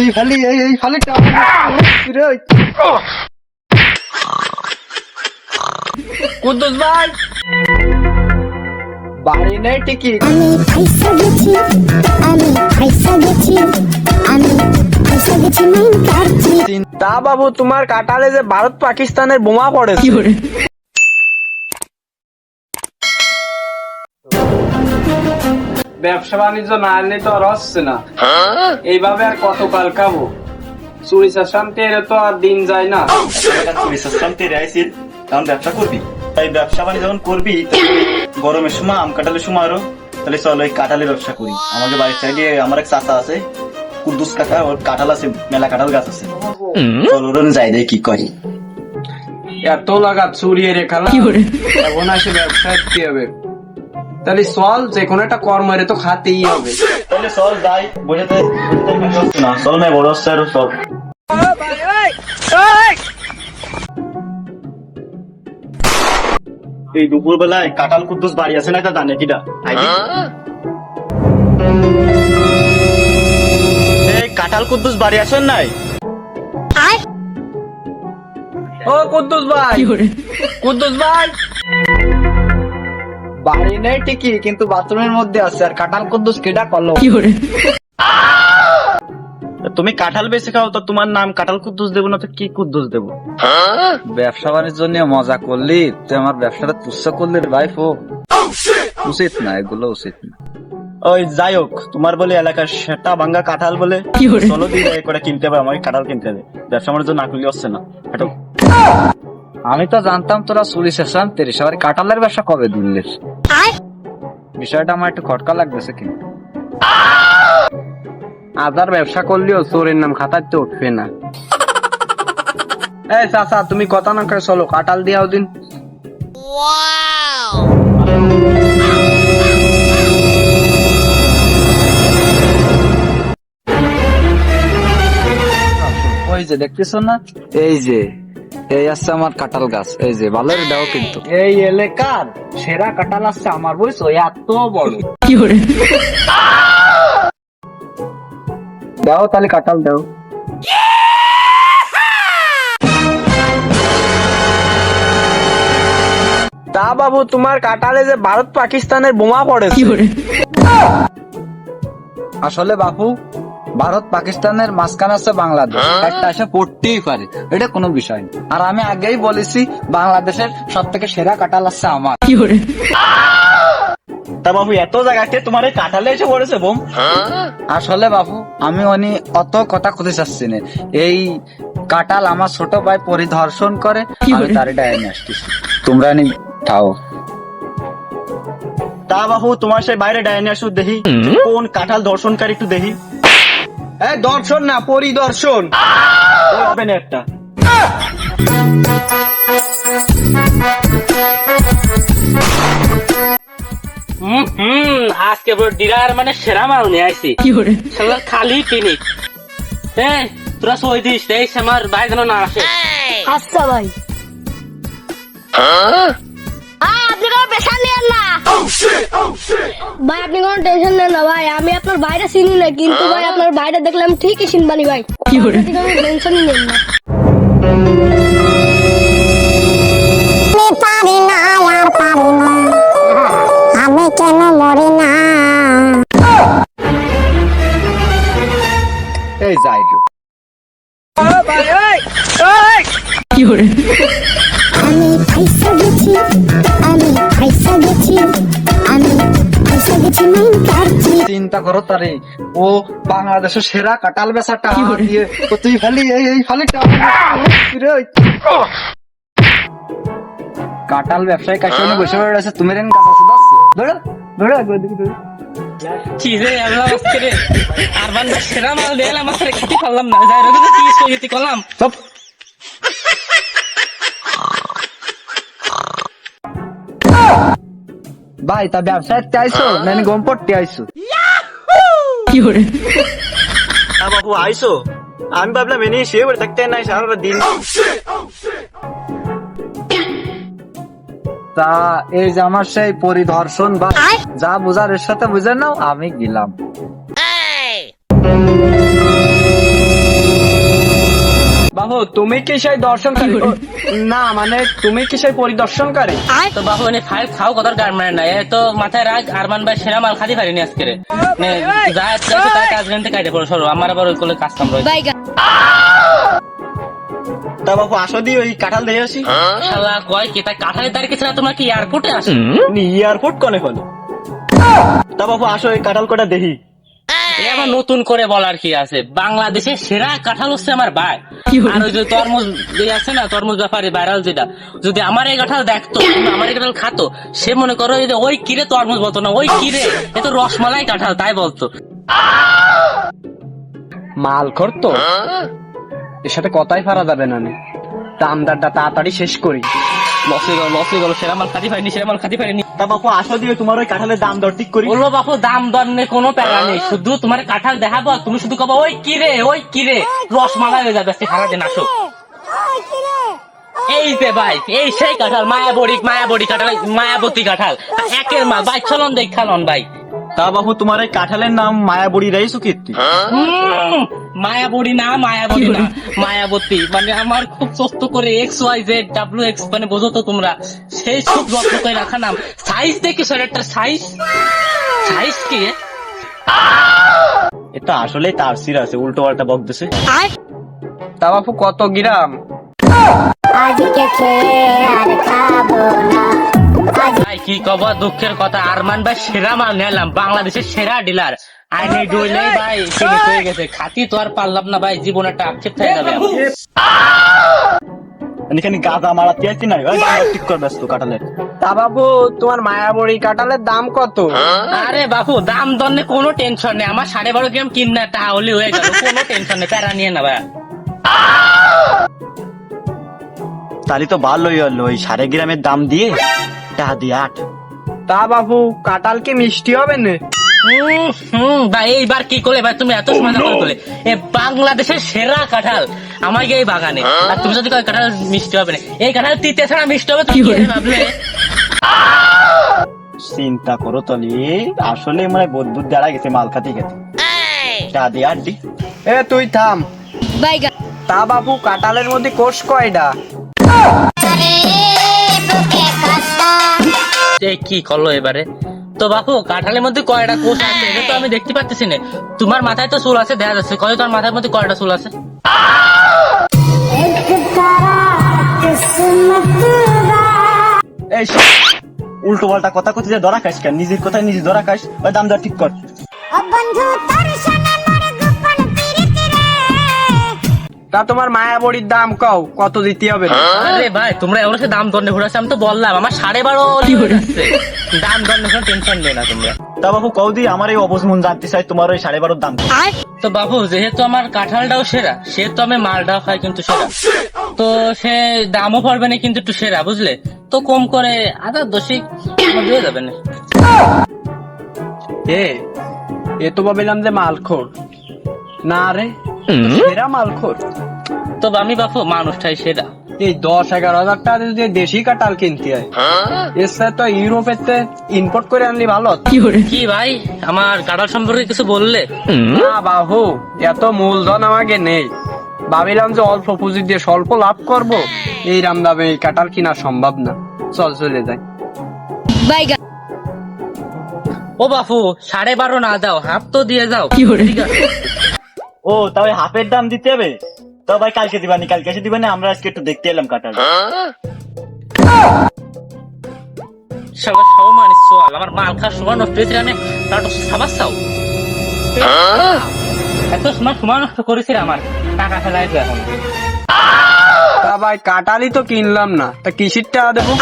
এই এই খালি রে কুদ্দুস ভাই! বাড়ি নেই ঠিকই। আমি ফাইসা গেছি আমি ফাইসা গেছি আমি ফাইসা গেছি মাইন কাটছি তা বাবু তোমার কাটালে যে ভারত পাকিস্তানের বোমা পড়েছে। ব্যবসা বাণিজ্য না আনলে তো আর হচ্ছে না। এইভাবে আর কত কাল খাব? চুরি শান্তি এর তো আর দিন যায় না। শান্তি রাইছিল তখন ব্যবসা করবি? তাই ব্যবসা বাণিজ্য যখন করবি গরমের সময় আম কাঁঠালের সময় আরও তাহলে চল ওই কাঁঠালের ব্যবসা করি। আমাকে বাড়ির সাইডে আমার এক চাচা আছে কুদ্দুস কাকা ওর কাঁঠাল আছে মেলা কাঁঠাল গাছ আছে। চল ওরন যাই দেয় কি করি। এত লাগা চুরিয়ে রেখালাম এখন আসে ব্যবসা কি হবে? তাহলে চল যে কোনো একটা কর্মের তো খাতেই হবে। তাহলে চল যাই বসে না। চল না বড় আরও চল এই দুপুর বেলায় কাঁঠাল কুদ্দুস বাড়ি আছে না এটা জানে কিটা? এই কাঁঠাল কুদ্দুস বাড়ি আছেন নাই? ও কুদ্দুস ভাই। কুদ্দুস ভাই। বাড়ি নেই ঠিকই কিন্তু বাথরুমের মধ্যে আছে। আর কাঁঠাল কুদ্দুস কেডা করল? তুমি কাঁঠাল বেশি খাও তো তোমার নাম কাঁঠাল কুদ্দুস দেবো না তো কি কুদ্দুস দেবো? ব্যবসা বাণিজ্য নিয়ে মজা করলি তুই আমার ব্যবসাটা তুচ্ছ করলি রে ভাই ফো। উচিত না এগুলো উচিত না। ওই যাই হোক তোমার বলে এলাকার সেটা ভাঙ্গা কাঁঠাল বলে। চলো দিয়ে দেয় করে কিনতে হবে আমাকে কাঁঠাল কিনতে হবে। ব্যবসা বাণিজ্য না করলে হচ্ছে না। হাঁটো। আমি তো জানতাম তোরা চুরি শেষান তিরিশ আবার কাঁঠালের ব্যবসা কবে দিল্লির? বিষয়টা আমার একটু খটকা লাগতেছে কিন্তু আদার ব্যবসা করলেও চোরের নাম খাতাতে উঠবে না। এই চাচা তুমি কথা না করে চলো কাঁঠাল দিয়াও দিন। ওই যে দেখতেছ না? এই যে। এই আছে আমার কাঁঠাল গাছ। এই যে ভালোই দাও কিন্তু। এই এলাকার সেরা কাঁঠাল আছে আমার বুঝছ? এত বড়। দাও তাহলে কাঁঠাল দাও। তা বাবু তোমার কাঁঠালে যে ভারত পাকিস্তানের বোমা পড়েছে। আসলে বাপু ভারত পাকিস্তানের মাঝখানে আছে বাংলাদেশ। একটা এসে পড়তেই পারে এটা কোনো বিষয় না। আর আমি আগেই বলেছি বাংলাদেশের সব থেকে সেরা কাঁঠাল আছে আমার। তা বাবু এত জায়গাতে তোমার এই কাঁঠালে এসে পড়েছে বোম? আসলে বাবু আমি অনি অত কথা খুঁজে চাচ্ছি না। এই কাঁঠাল আমার ছোট ভাই পরিদর্শন করে আমি তার আসতেছি তোমরা নি খাও। তা বাবু তোমার সেই বাইরে ডাইনে আসো দেখি কোন কাঁঠাল দর্শনকারী একটু দেখি। এই দর্শন না পরিদর্শন। একটা। হুম হুম আজকে ডিলার মানে সেরা মাল নিয়ে শালা খালি পিনিক এই তোরা সই দিস এই আমার ভাই যেন না আসে। আচ্ছা ভাই। কোনো পেশা নেন না। ভাই আপনি কোনো টেনশন নেন না ভাই। আমি আপনার বাইরে চিনি না কিন্তু ভাই আপনার বাইরে দেখলে আমি ঠিকই চিনবানি ভাই। আপনি কোনো টেনশন নেন না। আমি কেন মরি না? এই যাই রো। আমি ফাইসা গেছি চিন্তা করো তারে ও বাংলাদেশের সেরা কাঁঠাল বেচাটা দিয়ে তুই খালি এই এই খালি রে কাঁঠাল ব্যবসায়ী কাছে বসে রয়েছে তুমি রেন কাঁচা সুদা ধরো ধরো একবার ধরো। চিজে আমরা আজকে সেরা মাল দিয়ে আমার খেতে পারলাম না। যাই রোগে কি করলাম চুপ। ভাই তা ব্যবসায় আইসো নানি গম পড়তে আইসো তা বাবু আইসো। আমি ভাবলাম এনে শুয়ে পড়ে থাকতে নাই সারা দিন। তা এই যে আমার সেই পরিদর্শন বা যা বুঝার এর সাথে বুঝে নাও আমি গেলাম। তুমি কি সেই দর্শনকারী? ও, না মানে তুমি কি সেই পরিদর্শনকারী? তো বাবু এনে ফাইল খাও কত গান মানে না এ তো মাথায় রাখ আরমান ভাই সেরা মাল খাদি পারিনি আজকে রে। যা আছে তাই কাজ গানতে কাটে পড়ো সরো। আমার আবার ওই কোলে কাজ কাম রয়েছে। তা বাপু আসো দি ওই কাঁঠাল দিয়ে আসি। শালা কয় কি তাই কাঠালি তারিখে ছাড়া তোমরা কি এয়ারপোর্টে আসো? এয়ারপোর্ট কনে কনে তা বাবু আসো এই কাঁঠাল কটা দেখি। এ নতুন করে বলার কি আছে? বাংলাদেশের সেরা কাঁঠাল হচ্ছে আমার ভাই। আর ওই যে তরমুজ যে আছে না তরমুজ ব্যাপারে ভাইরাল যেটা যদি আমার এই কাঁঠাল দেখতো আমার এই কাঁঠাল খাতো সে মনে করো যে ওই কিরে তরমুজ বলতো না ওই কিরে? এ তো রসমালাই কাঁঠাল তাই বলতো। মাল করতো এর সাথে কথাই পারা যাবে না নে। দামদারটা তাড়াতাড়ি শেষ করি। লসে গেল লসে গেল সেরা মাল খাতি পারিনি সেরা মাল খাতি পারিনি তা বাপু আসো দিয়ে তোমার ওই কাঁঠালের দাম দর ঠিক করি। বলব বাপু দাম দর নেই কোনো প্যারা নেই। শুধু তোমার কাঁঠাল দেখাবো আর তুমি শুধু কবা ওই কিরে ওই কিরে রসমালাই হয়ে যাবে সারা দিন আসো। এই যে ভাই এই সেই কাঁঠাল মায়াবড়ি মায়াবড়ি কাঁঠাল মায়াবতী কাঁঠাল। একের মা ভাই চলন দেখালন ভাই। তা বাপু তোমার এই কাঁঠালের নাম মায়াবুড়ি রাইসু কীর্তি উম, মায়াবড়ি না মায়াবতী না মায়াবতী। মানে আমার খুব সস্ত করে X Y Z W X মানে বোঝো তো তোমরা। সেই খুব যত্ন করে রাখা নাম। সাইজ দেখি শরীরটার সাইজ সাইজ কি এটা আসলে তার সির আছে উল্টো পাল্টা বকতেছে তা বাপু কত গ্রাম? ভাই কি কব? দুঃখের কথা। আরমান ভাই সেরা মাল নিলাম। বাংলাদেশের সেরা ডিলার। আইনে ডইলে ভাই ফিনিশ হয়ে গেছে। খাতি তো আর পারলাম না ভাই জীবন একটা আক্ষেপ থেকে যাবে। এখানে গাঁদা মারাতে আসছি না ঠিক কর ব্যস্ত কাঁঠালের তা বাবু তোমার মায়াবড়ি কাঁঠালের দাম কত? আরে বাবু দাম দর নিয়ে কোনো টেনশন নেই। আমার সাড়ে বারো গ্রাম কিনা তাহলে হয়ে গেল। কোনো টেনশন নেই প্যারা নিয়ে না ভাই। তাহলে তো ভালোই হলো ওই সাড়ে গ্রামের দাম দিয়ে। টাকা দিয়ে আট। তা বাবু কাঁঠাল কি মিষ্টি হবে না? হুম, হুম, ভাই এইবার কি করলে ভাই? তুমি এত সময় করে করলে। এ বাংলাদেশের সেরা কাঁঠাল আমার এই বাগানে। আর তুমি যদি কয় কাঁঠাল মিষ্টি হবে না এই কাঁঠাল তিতে ছাড়া মিষ্টি হবে তুমি কি ভাবলে? চিন্তা করো তলি আসলে মানে বোধ বুদ্ধি আড়াই গেছে মাল খাতে খেতে টাকা দিয়ে আট দি। এ তুই থাম। তা বাবু কাঁঠালের মধ্যে কোষ কয়টা এই কি করল এবারে? তো বাপু কাঁঠালের মধ্যে কয়টা কোষ আছে? এটা তো আমি দেখতে পাচ্ছি না। তোমার মাথায় তো চুল আছে দেখা যাচ্ছে। কয় তোমার মাথার মধ্যে কয়টা চুল আছে? এই উল্টো পাল্টা কথা কথা ধরা খাস কেন? নিজের কথায় নিজে ধরা খাস ওই দাম দর ঠিক কর। তা তোমার মায়াবড়ির দাম কও কত দিতে হবে? আরে ভাই তোমরা এমন সে দাম দণ্ডে ঘুরে আমি তো বললাম আমার সাড়ে বারো হয়ে। দাম দণ্ডে টেনশন নেই না তোমরা। তা বাবু কৌদি আমার এই অবজ মন জানতে চাই তোমার ওই সাড়ে বারোর দাম তো বাবু যেহেতু আমার কাঁঠালটাও সেরা সেহেতু আমি মালটাও খাই কিন্তু সেরা। তো সে দামও পড়বে না কিন্তু একটু সেরা বুঝলে? তো কম করে আধা দশিক আমার দিয়ে যাবে না। এ এ তো ভাবিলাম যে মালখোর। না রে সেরা মালখোর। তো আমি বাপু মানুষটাই সেরা। এই দশ এগারো হাজার টাকা দিয়ে দেশি কাঁঠাল কিনতে হয় এর সাথে তো ইউরোপেতে ইম্পোর্ট করে আনলি ভালো। কি ভাই? আমার কাঁঠাল সম্পর্কে কিছু বললে? না বাহু এত মূলধন আমাকে নেই। ভাবিলাম যে অল্প পুঁজি দিয়ে স্বল্প লাভ করব এই রাম দামে এই কাঁঠাল কিনা সম্ভব না। চল চলে যাই। বাইগা ও বাপু সাড়ে বারো না দাও হাফ তো দিয়ে যাও। ঠিক আছে। ও তাহলে হাফের দাম দিতে হবে? তো ভাই কালকে দিবানি কালকে এসে দিবানি আমরা আজকে একটু দেখতে এলাম কাঁঠাল। সবার সমান সোয়াল আমার মাল খাওয়ার সময় নষ্ট হয়েছিল আমি তার সাবাস চাও। এত সময় সময় নষ্ট করেছিল আমার। টাকা ফেলাই এখন তা ভাই কাঁঠালই তো কিনলাম না। তা কিসির টাকা দেবো?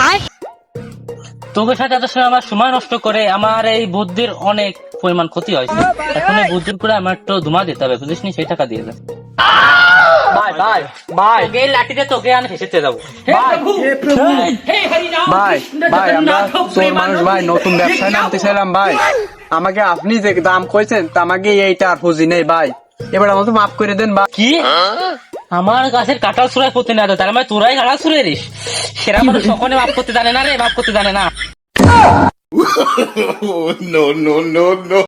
তোকে সাথে এত সময় আমার সময় নষ্ট করে আমার এই বুদ্ধির অনেক পরিমাণ ক্ষতি হয়েছে এখন এই বুদ্ধির করে আমার একটু ধুমা দিতে হবে বুঝিস নি? সেই টাকা দিয়ে দে। ভাই ভাই ভাই তোকে লাঠিতে তোকে আনে হেসেতে যাব ভাই ভাই আমরা তোর মানুষ ভাই নতুন ব্যবসায় নামতে চাইলাম ভাই। আমাকে আপনি যে দাম কইছেন তা আমাকে এইটা আর পুঁজি নেই ভাই। এবার আমাকে মাফ করে দেন ভাই। কি? আমার গাছের কাঁঠাল সুরাই করতে না তার মানে তোরাই কাঁঠাল সুরে দিস। সেরা মানুষ সকলে মাফ করতে জানে না রে মাফ করতে জানে না।